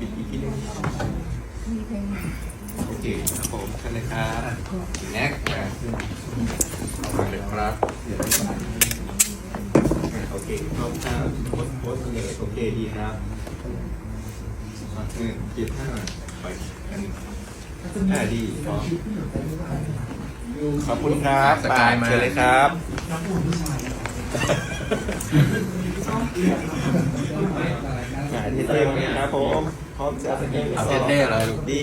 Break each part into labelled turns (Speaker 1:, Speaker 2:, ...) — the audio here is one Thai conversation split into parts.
Speaker 1: บิดอีกทีหนึงโอเคครับผมเชิญเลยครับแน็กอะเอามาเลยครับอะโอเคพร้อมครับโพสต์โพสต์เลยโอเคดีครับหนึ่งเกียร์ห้าไปอันหนึ่งอ่าดีพร้อมขอบคุณครับ
Speaker 2: สกายมา
Speaker 1: เชิญเลยครับ ที่เท่ๆนะครับผมพร้อมจะเป็น
Speaker 2: เอาเท่ๆเลยลูก
Speaker 1: ดี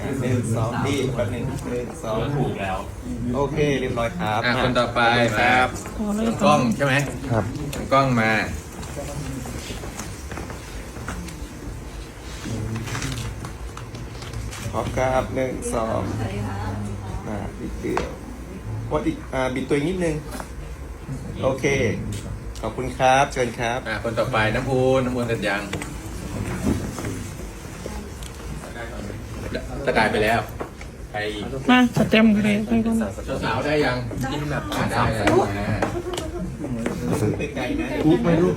Speaker 1: อะหนึ่งสองดีแป๊บหนึ่งหนึ่งสองถูกแล้ว โอเคเรียบร้อยครับ
Speaker 2: อะคนต่อไป
Speaker 1: ค
Speaker 2: มา
Speaker 1: รับ
Speaker 2: กล้องใช่ไหม
Speaker 1: ครับ
Speaker 2: กล้องมา
Speaker 1: พร้อมครับหนึ่งสองอ่าบิดเดียววัดอีกอ่าบิดตัวอีกนิดนึง โอเค ขอบคุณครับ เชิญครับ
Speaker 2: อะคนต่อไปน้ำอูนน้ำอูนเสร็จยัง สกายไปแล้วใครอีก
Speaker 3: มาสเต็มกันเลยไปก่อน
Speaker 2: สาวๆได้ยังกินแบบได้แล้วนะ
Speaker 1: ซื้อไปไกลนะอุ๊บไม่รู้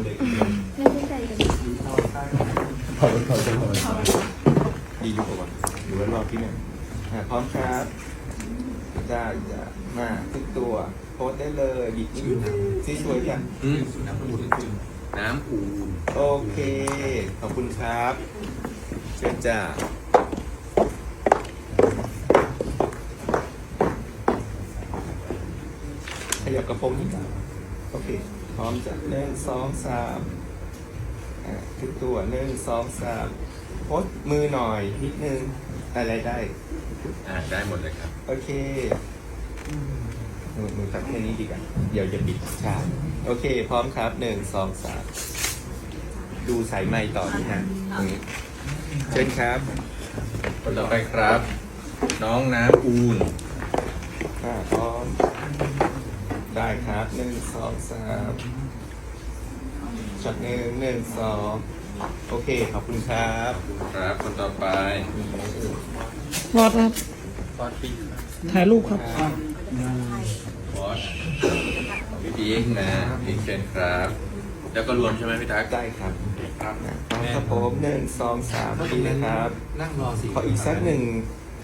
Speaker 1: ดีอยู่ก่อนหรือว่ารอบที่หนึ่งอ่าพร้อมครับได้จะมาทุกตัว โพสได้เลยบิดนิดนึงสีสวยจัง
Speaker 2: อืม น้ำอูนน้ำอูน
Speaker 1: โอเค ขอบคุณครับเชิญจ้าขยับกระโปรงนิดหน่อยโอเค พร้อมจะหนึ่งสองสามอะทุกตัวหนึ่งสองสามโพสมือหน่อยนิดนึงอะไรได้
Speaker 2: อะได้หมดเลยครับ
Speaker 1: โอเค หนูหนูทำแค่นี้ดีกว่าเดี๋ยวจะปิดฉากโอเค พร้อมครับหนึ่งสองสามดูสายไม้ต่อนี่ฮะตรงนี้เชิญครับ
Speaker 2: คนต่อไปครับ น้องน้ำอูน
Speaker 1: อ่าพร้อมได้ครับหนึ่งสองสามช็อตหนึ่งหนึ่งสองโอเค ขอบคุณครับ
Speaker 2: ครับ คนต่อไป
Speaker 3: รอดครับ
Speaker 2: ฟอสปี
Speaker 3: ถ่ายรูปครับ
Speaker 2: บอสพี่พีกนะพีกเชนครับ แล้วก็รวมใช่ไหมพี่ทัก
Speaker 1: ได้ครับ
Speaker 2: ครับ
Speaker 1: นะพร้อมครับผมหนึ่งสองสามดีนะครับ
Speaker 4: นั่งรอสิ
Speaker 1: ขออีกสักหนึ่ง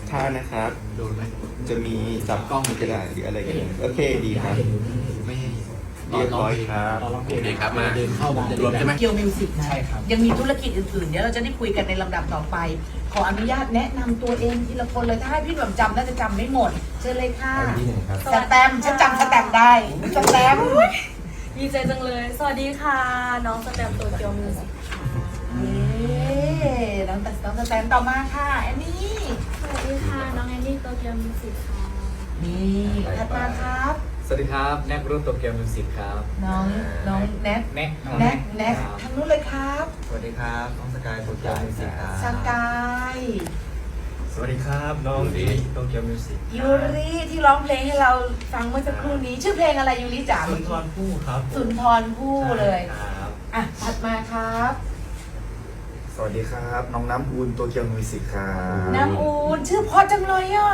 Speaker 1: ท่านะครับ
Speaker 4: โดนไหม
Speaker 1: จะมีจับกล้องก็ได้หรืออะไรกันโอเคดีครับ
Speaker 4: ไม่ให้
Speaker 1: เรียบร้อยครับ
Speaker 4: ตอนร้องเพล
Speaker 2: โองเคครับมา
Speaker 4: เดินเข้ามันจะ
Speaker 2: รวมใช่ไหม
Speaker 5: เกียวมิวสิกนะ
Speaker 4: ใช่ครับ
Speaker 5: ยังมีธุรกิจอื่นๆ เดี๋ยวเราจะได้คุยกันในลำดับต่อไป ขออนุญาตแนะนำตัวเองทีละคนเลยถ้าให้พี่หนุ่มจำน่าจะจำไม่หมดเชิญเลยค่ะ
Speaker 4: ที่หนึ่งครับ
Speaker 5: สแตมป์ฉันจำสแตมป์ได้สแตมป์
Speaker 6: ดีใจจังเลย สวัสดีค่ะ น้องสแตมป์โตเกียวมิวสิกค่ะ
Speaker 5: เย้น้องแต่น้องสแตมป์ต่อมาค่ะแอนนี่
Speaker 6: สวัสดีค่ะ น้องแอนนี่โตเกียวมิวสิกค่ะ
Speaker 5: นี่ถัดมาครับ
Speaker 4: สวัสดีครับ แนกรุ่นโตเกียวมิวสิกครับ
Speaker 5: น้องน้องแน็ก
Speaker 4: แนก
Speaker 5: แน็กแน็กทางนู้นเลยครับ
Speaker 4: สวัสดีครับ น้องสกายโตเกียวมิวสิกครับ
Speaker 5: สกาย
Speaker 4: ส วัสดีครับน้องดีโตเกียวมิวสิก
Speaker 5: ยูริที่ร้องเพลงให้เราฟังเมื่อสักครู่นี้ ชื่อเพลงอะไรยูริจ๋า
Speaker 4: สุนทรภู่ครับ
Speaker 5: สุนทรภู่เลย
Speaker 4: ครับ
Speaker 5: อะถัดมาครับ
Speaker 7: สวัสดีครับ น้องน้ำอูนโตเกียวมิวสิกครับ
Speaker 5: น้ำอูนชื่อเพราะจังเลยอะ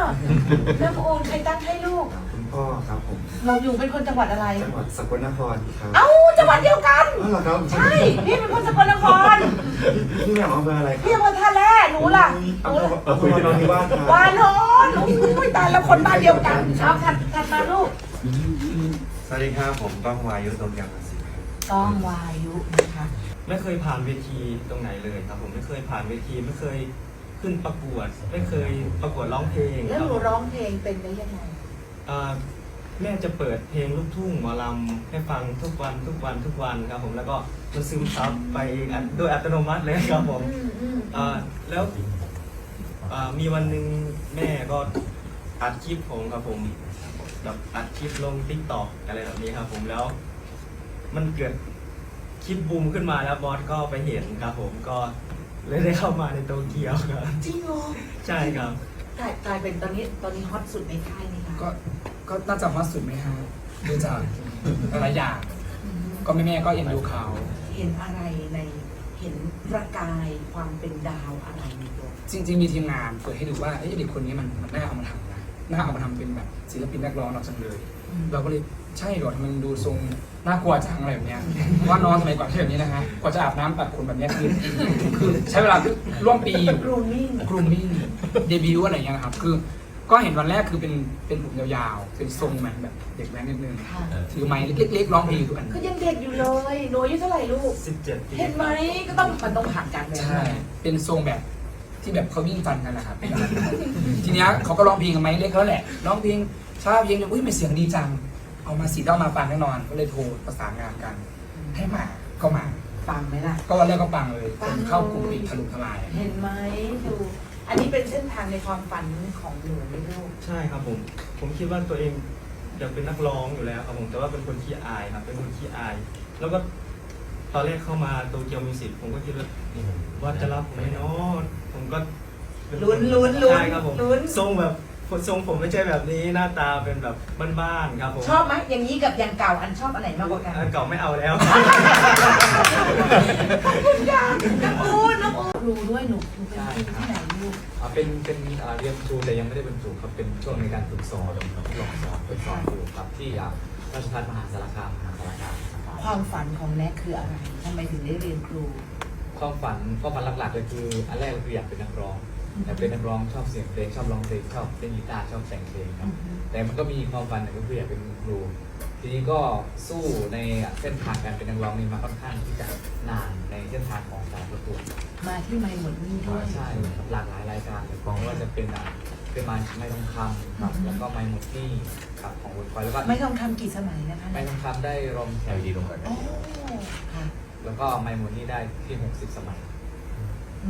Speaker 5: น้ำอูนใครตั้งให้ลูก
Speaker 7: คุณ พ่อครับผม
Speaker 5: เราอยู่เป็นคนจังหวัดอะไร
Speaker 7: จังหวัดสกลนครครับ
Speaker 5: เอ้าจังหวัดเดียวกัน
Speaker 7: อ๋อเหรอครับ
Speaker 5: ใช่ พี่เป็นคนสกลนคร
Speaker 7: นี่แม่ของอำเภออะไรค
Speaker 5: พี่
Speaker 7: รับ
Speaker 5: เป็นคนท่าแร่หนูล่ะหนู
Speaker 7: อำเภอ
Speaker 5: ล่ะ
Speaker 7: อำเภอนนทิวาสครับ
Speaker 5: วานโนนหนูอุ้ยตายแล้วคนบ้านเดียวกันเอาถัดถัดมาลูก
Speaker 7: สวัสดีครับผมก้องวายุโตเกียวมิวสิกครับ
Speaker 5: ต้องวายุนะคะ
Speaker 8: ไม่เคยผ่านเวทีตรงไหนเลยครับผมไม่เคยผ่านเวทีไม่เคยขึ้นประกวด ไม่เคยประกวดร้องเพลง
Speaker 5: แล้ว
Speaker 8: ค
Speaker 5: ห
Speaker 8: รับ
Speaker 5: นูร้องเพลงเป็นได้ยังไง
Speaker 8: อ่า แม่จะเปิดเพลงลูกทุ่งหมอลำให้ฟังทุกวันทุกวันทุกวันครับผมแล้วก็มันซึมซับไปเองอัตโดยอัตโนมัติเลยครับผม
Speaker 5: อืมอืม
Speaker 8: อ่าแล้วอ่ามีวันหนึ่งแม่ก็อัดคลิปผมครับผมแบบอัดคลิปลงทิกตอกอะไรแบบนี้ครับผมแล้ว มันเกิดคลิปบูมขึ้นมาแล้วบอสก็ไปเห็นครับผมก็เลยได้เข้ามาในโตเกียวครับ
Speaker 5: จริงเหรอ
Speaker 8: ใช่ครับ
Speaker 5: กลายกลายเป็นตอนนี้ตอนนี้ฮอตสุดในค่ายนี่ค่ะ
Speaker 9: ก็ก็น่าจะฮอตสุดไหมฮะดูจากหลายอย่าง ก็แม่แม่ๆก็เอ็นดูเขา
Speaker 5: เห็นอะไรในเห็นประกายความเป็นดาวอะไรในตัว
Speaker 9: จริง ๆ มีทีมงานเปิดให้ดูว่าเอ้ยเด็กคนนี้มันมันน่าเอามาทำนะน่าเอามาทำเป็นแบบศิลปินนักร้องเราจังเลย เราก็เลยใช่เหรอทำไมมันดูทรงน่ากลัวจังอะไรแบบเนี้ยเพราะว่าน้องสมัยก่อนที่แบบนี้นะฮะกว่าจะอาบน้ำปัดขนแบบเนี้ยคือคือใช้เวลาร่วมปีอยู่
Speaker 5: กรูมิ่ง
Speaker 9: กลุ่มมิ่งเดบิวต์อะไรอย่างเงี้ยนะครับ คือ ก็เห็นวันแรกคือเป็นเป็นผมยาวๆ เป็นทรงเหมือนแบบเด็กแว้นนิดนึง
Speaker 5: ค่ะ
Speaker 9: ถือไม้เล็กๆร้องเพลงอยู่ทุกอัน
Speaker 5: ก็ยังเด็กอยู่เลยหนูอายุเท่าไหร่ลูก
Speaker 8: 17ปี
Speaker 5: เห็นไหมก็ต้องมันต้องผ่านการเรียน
Speaker 9: ใช่ เป็นทรงแบบที่แบบเขาวิ่งฟันกันนะครับ ทีเนี้ยเขาก็ร้องเพลงกับไม้เล็กแล้วแหละ ร้องเพลงช้าเพลงเนี่ยอุ้ยมันเสียงดีจัง เอามาสิเอามาฟังแน่นอน ก็เลยโทรประสานงานกัน ให้มาก็มา
Speaker 5: ฟังไหมล่ะ
Speaker 9: ก็วันแรกก็ปังเลย
Speaker 5: ปังเลย
Speaker 9: เข้ากลุ่มปิดถล่มทลาย
Speaker 5: เห็นไหมดู อันนี้เป็นเส้นทางในความฝันของหนูไหมลูก
Speaker 8: ใช่ครับผม ผมคิดว่าตัวเองอยากเป็นนักร้องอยู่แล้วครับผม แต่ว่าเป็นคนขี้อายครับ เป็นคนขี้อาย แล้วก็ตอนแรกเข้ามาโตเกียวมิวสิกผมก็คิดว่าว่าจะรับผมไหมเนาะผมก็เป็ค
Speaker 5: ลุ้นลุ้นลุ้น
Speaker 8: ใช่ครับผม
Speaker 5: ลุ้น
Speaker 8: ทรงแบบทรงผมไม่ใช่แบบนี้หน้าตาเป็นแบบบ้านๆครับผม
Speaker 5: ชอบไหมอย่างนี้กับอย่างเก่าอันชอบอันไหนมากกว่ากัน
Speaker 8: อันเก่าไม่เอาแล้ว
Speaker 5: น้องอูน้องอูครูด้วยหนูหนูเป็นครูที่ไหนลูก
Speaker 4: อ่าเป็นเป็นอ่าเรียนครูแต่ยังไม่ได้เป็นครูครับเป็นช่วงในการฝึกสอนลองสอนฝึกสอนอยู่ครับที่อ่าราชภัฏมหาสารคามมหาสารคามครับ
Speaker 5: ความฝันของแน็กคืออะไรทำไมถึงได้เรียนครู
Speaker 4: ความฝันความฝันหลักๆเลยคืออันแรกคืออยากเป็นนักร้องอยากเป็นนักร้องชอบเสียงเพลงชอบร้องเพลงชอบเล่นกีตาร์ชอบแต่งเพลงครับ แต่มันก็มีความฝันหนึ่งก็คืออยากเป็นครู ทีนี้ก็สู้ในเส้นทางการเป็นนักร้องนี่มาค่อนข้างที่จะนานในเส้นทางของการประกวด
Speaker 5: มาที่ไม่หมดนี่ด้วย
Speaker 4: ใช่ครับหลากหลายรายการเลยไม่ว่าจะเป็นอะเป็นไม้ไม้ทองคำครับแล้วก็ไม้หมดที่ครับของวุฒิคอยแล้วก็
Speaker 5: ไม่ต้องทำกี่สมัยนะคะ
Speaker 4: ไม้ทองคำได้รองแชมป์
Speaker 2: LED ลงก่อน
Speaker 5: โอ้ค่ะ
Speaker 4: แล้วก็ไม้หมดนี่ได้ที่ 60 สมัย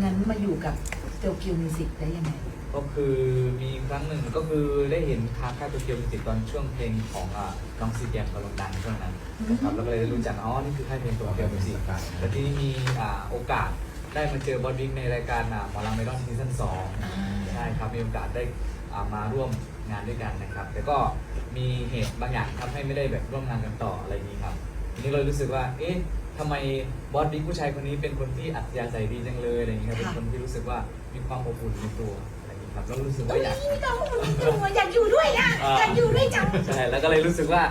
Speaker 5: งั้นมาอยู่กับโตเกียวมิวสิกได้ยังไง
Speaker 4: ก็คือมีครั้งหนึ่งก็คือได้เห็นทางค่ายโตเกียวมิวสิกตอนช่วงเพลงของอะน้องซีแกมกำลังดังช่วงนั้นนะครับแล้วก็เลยได้รู้จักอ๋อนี่คือค่ายเพลงโตเกียวมิวสิกแต่ที่นี่มีอ่าโอกาสได้มาเจอบอสบิ๊กในรายการอะหมอลำเมลอนซีซั่นสองใช่ครับมีโอกาสได้อ่ามาร่วมงานด้วยกันนะครับ แต่ก็มีเหตุบางอย่างทำให้ไม่ได้แบบร่วมงานกันต่ออะไรอย่างนี้ครับทีนี้เรารู้สึกว่าเอ๊ะทำไมบอสบิ๊กผู้ชายคนนี้เป็นคนที่อัธยาศัยดีจังเลยอะไรอย่างนี้ครับเป็นคนที่รู้สึกว่ามีความอบอุ่นในตัว อะไรอย่างนี้ครับแล้วรู้สึกว่าอยาก
Speaker 5: อยากอยู่ด้วยนะอยากอยู่ด้วยจัง
Speaker 4: ใช่แล้วก็เลยรู้สึกว่า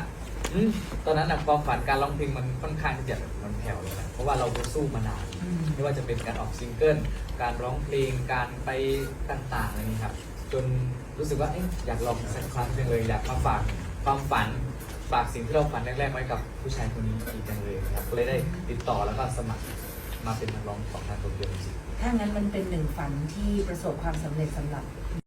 Speaker 4: อืมตอนนั้นนะความฝันการร้องเพลงมันค่อนข้างที่จะแบบมันแผ่วเลยนะเพราะว่าเราก็สู้มานานไม่ว่าจะเป็นการออกซิงเกิลการร้องเพลงการไปต่างๆอะไรนี้ครับ จนรู้สึกว่าเอ๊ะอยากลองสักครั้งจังเลยอยากมาฝากความฝันฝากสิ่งที่เราฝันแรกๆไว้กับผู้ชายคนนี้อีกจังเลยครับก็เลยได้ติดต่อแล้วก็สมัคร มาเป็นนักร้องของทางโตเกียวมิวสิก
Speaker 5: ถ้างั้นมันเป็นหนึ่งฝันที่ประสบความสำเร็จสำหรับ